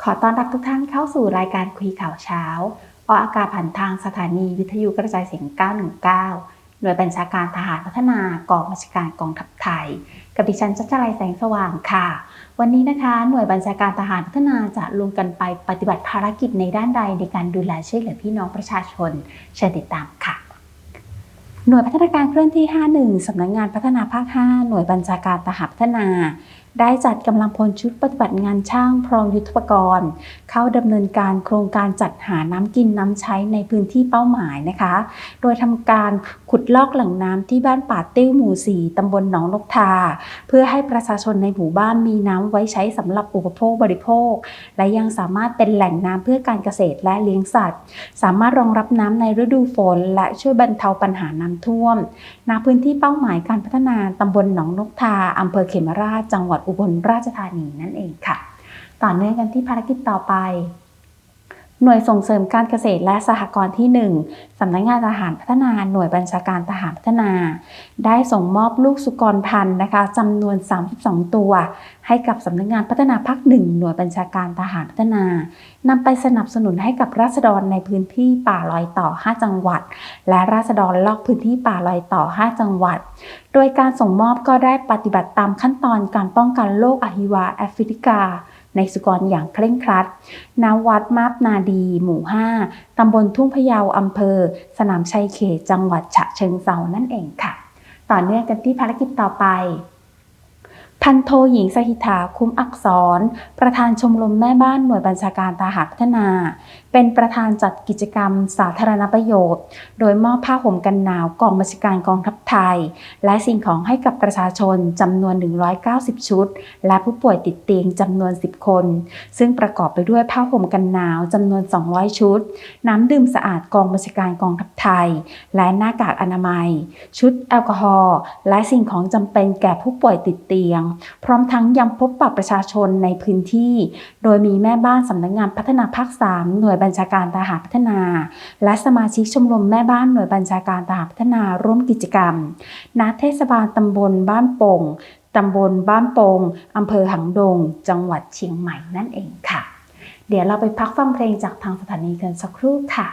ขอต้อนรับทุกท่านเข้าสู่รายการคุยข่าวเช้า ออกอากาศผ่านทางสถานีวิทยุกระจายเสียง 919 หน่วยบัญชาการทหารพัฒนากองบัญชาการกองทัพไทย กับดิฉันชัชลัยแสงสว่างค่ะ วันนี้นะคะ หน่วยบัญชาการทหารพัฒนาจะลงกันไปปฏิบัติภารกิจในด้านใดในการดูแลช่วยเหลือพี่น้องประชาชน เชิญติดตามค่ะหน่วยพัฒนาการเคลื่อนที่ 51 สำนักงานพัฒนาภาค 5 หน่วยบัญชาการทหารพัฒนา ได้จัดกำลังพลชุดปฏิบัติงานช่างพร้อมยุทธปกรณ์ เข้าดำเนินการโครงการจัดหาน้ำกินน้ำใช้ในพื้นที่เป้าหมายนะคะ โดยทำการขุดลอกแหล่งน้ำที่บ้านป่าติ้วหมู่4ตำบลหนองนกทา เพื่อให้ประชาชนในหมู่บ้านมีน้ำไว้ใช้สำหรับอุปโภคบริโภค และยังสามารถเป็นแหล่งน้ำเพื่อการเกษตรและเลี้ยงสัตว์ สามารถรองรับน้ำในฤดูฝน และช่วยบรรเทาปัญหาน้ำท่วมณพื้นที่เป้าหมายการพัฒนาตำบลหนองนกทาอำเภอเขมราชจังหวัดอุบลราชธานีนั่นเองค่ะ ต่อเนื่องกันที่ภารกิจต่อไป หน่วยส่งเสริมการเกษตรและสหกรณ์ที่ 1 สำนักงานทหารพัฒนา หน่วยบัญชาการทหารพัฒนา ได้ส่งมอบลูกสุกรพันธุ์นะคะจำนวน 32 ตัว ให้กับสำนักงานพัฒนาภาคหนึ่งหน่วยบัญชาการทหารพัฒนานำไปสนับสนุนให้กับราษฎรในพื้นที่ป่าลอยต่อ 5 จังหวัด และราษฎรลอกพื้นที่ป่าลอยต่อ 5 จังหวัด โดยการส่งมอบก็ได้ปฏิบัติตามขั้นตอนการป้องกันโรคอหิวาแอฟริกา ในสุกรอย่างเคร่งครัดณวัดมาบนาดี หมู่ 5 ตำบลทุ่งพะเยาอำเภอ สนามชัยเขต จังหวัดฉะเชิงเซานั่นเองค่ะ ต่อเนื่องกันที่ภารกิจต่อไป พันโทหญิงสหิธาคุ้มอักษร ประธานชมรมแม่บ้านหน่วยบัญชาการทหารพัฒนา เป็นประธานจัดกิจกรรมสาธารณประโยชน์ โดยมอบผ้าห่มกันหนาวกองบัญชาการกองทัพไทย และสิ่งของให้กับประชาชนจำนวน 190 ชุด และผู้ป่วยติดเตียงจำนวน 10 คน ซึ่งประกอบไปด้วยผ้าห่มกันหนาวจำนวน 200 ชุด น้ำดื่มสะอาดกองบัญชาการกองทัพไทย และหน้ากากอนามัย ชุดแอลกอฮอล์และสิ่งของจำเป็นแก่ผู้ป่วยติดเตียงพร้อมทั้งยังพบปะประชาชนในพื้นที่ โดยมีแม่บ้านสำนักงานพัฒนาภาค 3 หน่วยบัญชาการทหารพัฒนา และสมาชิกชมรมแม่บ้านหน่วยบัญชาการทหารพัฒนาร่วมกิจกรรม ณ เทศบาลตำบลบ้านโป่งตำบลบ้านโป่งอำเภอหางดง จังหวัดเชียงใหม่นั่นเองค่ะ เดี๋ยวเราไปพักฟังเพลงจากทางสถานีกันสักครู่ค่ะ